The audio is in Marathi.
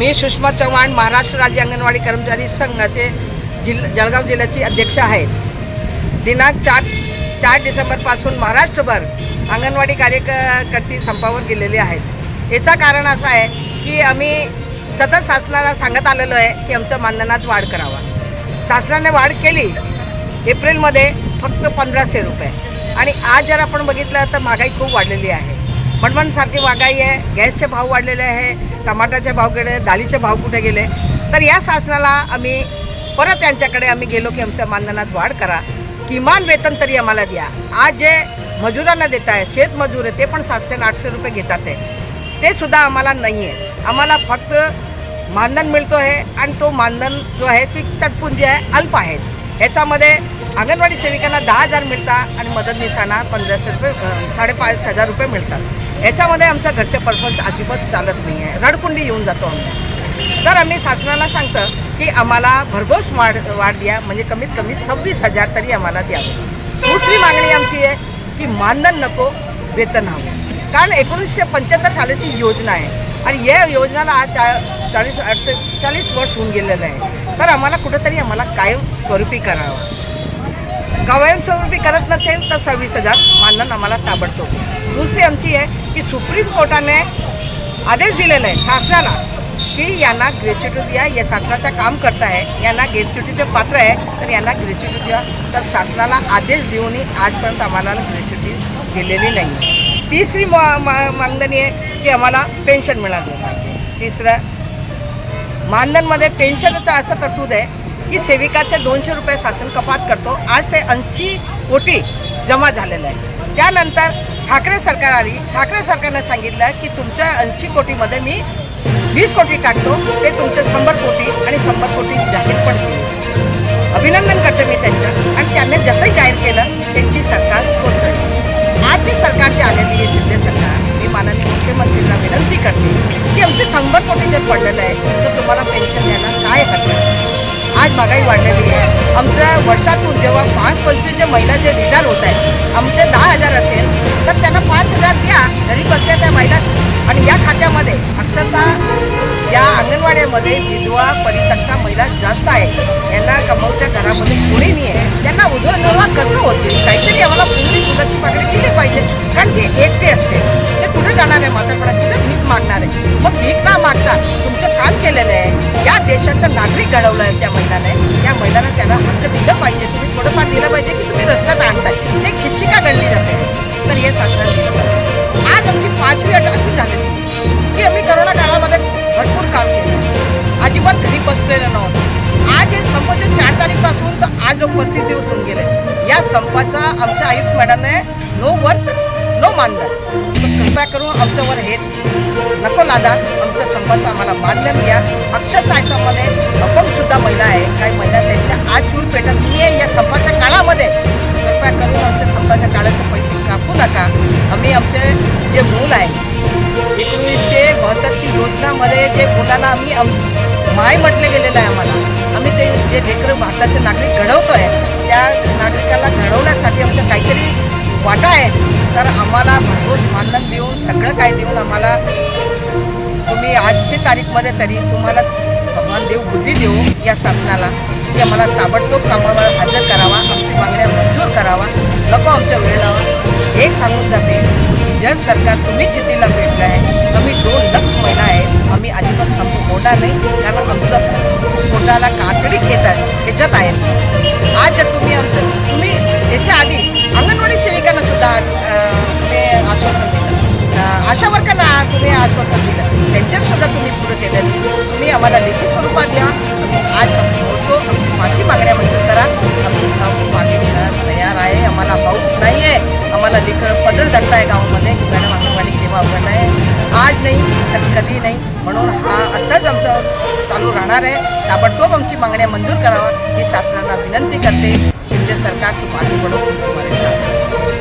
मी सुषमा चव्हाण महाराष्ट्र राज्य अंगणवाडी कर्मचारी संघाचे जिल्हा जळगाव जिल्ह्याची अध्यक्ष आहे. दिनांक चार चार डिसेंबरपासून महाराष्ट्रभर अंगणवाडी कार्यकर्ती संपावर गेलेले आहेत. याचं कारण असं आहे की आम्ही सतत शासनाला सांगत आलेलो आहे की आमच्या मानधनात वाढ करावा. शासनाने वाढ केली एप्रिलमध्ये फक्त पंधराशे रुपये. आणि आज जर आपण बघितलं तर महागाई खूप वाढलेली आहे. म्हणसारखी महागाई आहे गॅसचे भाव वाढलेले आहे टमाटाचे भाव गेले डाळीचे भाव कुठे गेले? तर या शासनाला आम्ही परत त्यांच्याकडे आम्ही गेलो की आमच्या मानधनात वाढ करा. किमान वेतन तरी आम्हाला द्या. आज जे मजुरांना देत आहे शेतमजूर आहे ते पण सातशे आणि आठशे रुपये घेतात आहे ते सुद्धा आम्हाला नाही आहे आम्हाला फक्त मानधन मिळतो आहे आणि तो मानधन जो आहे ती तटपुंजी आहे अल्प आहे. ह्याच्यामध्ये अंगणवाडी सेविकांना दहा हजार मिळतात आणि मदतनीसांना पंधराशे रुपये साडेपाच हजार रुपये मिळतात. याच्यामध्ये आमच्या घरचे परफॉर्मन्स अजिबात चालत नाही आहे रडकुंडी येऊन जातो आम्ही. तर आम्ही शासनाला सांगतो की आम्हाला भरघोस वाढ वाढ द्या. म्हणजे कमीत कमी सव्वीस हजार तरी आम्हाला द्यावं दुसरी मागणी आमची आहे की मानधन नको वेतन हवं. कारण एकोणीसशे पंच्याहत्तर सालाची योजना आहे. आणि या योजनेला आज चा चाळीस अठ्ठेचाळीस वर्ष होऊन गेलेलं आहे. तर आम्हाला कुठंतरी आम्हाला कायमस्वरूपी करावं. कायमस्वरूपी करत नसेल तर सव्वीस हजार मानधन आम्हाला ताबडतोब. दुसरी आमची आहे की सुप्रीम कोर्टाने आदेश दिलेला आहे शासनाला की यांना ग्रॅच्युटी द्या या शासनाचं काम करत आहे यांना ग्रॅच्युटीचे पात्र आहे तर यांना ग्रॅच्युटी द्या तर शासनाला आदेश देऊनही आजपर्यंत आम्हाला ग्रॅच्युटी दिलेली नाही. तिसरी मा मागणी आहे की आम्हाला पेन्शन मिळालं पाहिजे. तिसरं मानधनमध्ये पेन्शनचं असं तरतूद आहे की सेविकाचे दोनशे रुपये शासन कपात करतो. आज ते ऐंशी कोटी जमा झालेलं आहे. त्यानंतर ठाकरे सरकार आली ठाकरे सरकारनं सांगितलं की तुमच्या ऐंशी कोटीमध्ये मी वीस कोटी टाकतो ते तुमचे शंभर कोटी आणि शंभर कोटी जाहीर पण अभिनंदन करते मी त्यांचं. आणि त्यांनी जसंही जाहीर केलं त्यांची सरकार कोसळली. आज जी सरकार जी आलेली आहे शिंदे सरकार मी माननीय मुख्यमंत्र्यांना विनंती करते की आमचे शंभर कोटी जर पडलेलं आहे तर तुम्हाला पेन्शन द्यायला काय हरकत आज महागाई वाढलेली आहे. आमच्या वर्षातून जेव्हा पाच पंचवीसच्या महिला जे रिझार होत आहे आमचे दहा हजार असेल तर त्यांना पाच हजार द्या घरी बसल्या त्या महिला आणि या खात्यामध्ये अक्षरशः या अंगणवाड्यामध्ये विधवा परित्यक्ता महिला जास्त आहे यांना कमवत्या घरामध्ये कोणी नाही आहे. त्यांना उदरनिर्वाह कसं होतील काहीतरी आम्हाला पूर्वी फुलाची मागणी दिली पाहिजे. कारण ती एकटे असते. ते कुठे जाणार आहे? म्हातारपणा तिथे भीक मागणार आहे. मग भीक ना मागता? तुमचं काय केलेलं आहे या देशाचा नागरिक घडवला आहे त्या महिलाने त्या महिलांना त्याला हक्क दिलं पाहिजे. तुम्ही थोडंफार दिलं पाहिजे की तुम्ही रस्त्यात आणताय. ते एक शिक्षिका घडली जाते. तर हे शासनाने दिलं पाहिजे. आज आमची पाचवी अट अशी झालेली की आम्ही करोना काळामध्ये भरपूर काम केलं. अजिबात घरी बसलेलं नव्हतं. आज हे संपाचे चार तारीखपासून तर आज जो पस्तीस दिवस होऊन गेले. या संपाचा आमच्या आयुक्त मॅडमने नो वर्क नो मानधन. कृपया करून आमच्यावर हे नको लादा आमच्या संपाचं आम्हाला मान्य द्या अक्षरशः याच्यामध्ये अपंगसुद्धा महिला आहे. काही महिला त्यांच्या आज चूल पेटत नाही आहे या संपाच्या काळामध्ये. कृपया करून आमच्या संपाच्या काळाचे पैसे कापू नका. आम्ही आमचे जे मूल आहे एकोणीसशे बहात्तरची योजनामध्ये जे मुलाला आम्ही आम माय म्हटलं गेलेलं आहे आम्हाला. आम्ही ते जे लेकरं भारताचे नागरिक घडवतो आहे त्या नागरिकाला घडवण्यासाठी आमचं काहीतरी वाटा आहे. तर आम्हाला भरघोस मानधन देऊन सगळं काय देऊन आम्हाला आजची तारीखमध्ये तरी तुम्हाला भगवान देव बुद्धी देऊ या शासनाला की आम्हाला ताबडतोब कामावर हजर करावा आमची मागण्या मंजूर करावा. नको आमच्या वेळेला. एक सांगून जाते की जर सरकार तुम्ही चितीला भेटलं आहे आम्ही दोन लक्ष महिला आहे आम्ही अजिबात संप होणार नाही. कारण आमचं पोटाला कातडी खेच आहे खेचत आहे. वर्गांना तुम्ही आश्वासन दिलं. त्यांच्यात सुद्धा तुम्ही पुढं केलं. तुम्ही आम्हाला लेखी स्वरूपात द्या. आम्ही आज होतो आमची माझी मागण्या मंजूर करा. आम्ही साऊ मागे घेण्यास तयार आहे. आम्हाला पाऊस नाही आहे आम्हाला लेकर पदर धरता आहे गावामध्ये. की मॅडम अंगणवाडी केव्हा उघड आहे? आज नाही तर कधी नाही. म्हणून हा असंच आमचं चालू राहणार आहे. ताबडतोब आमची मागण्या मंजूर करावा ही शासनाला विनंती करते. शिंदे सरकार तुम्हाला आगे बढ़ो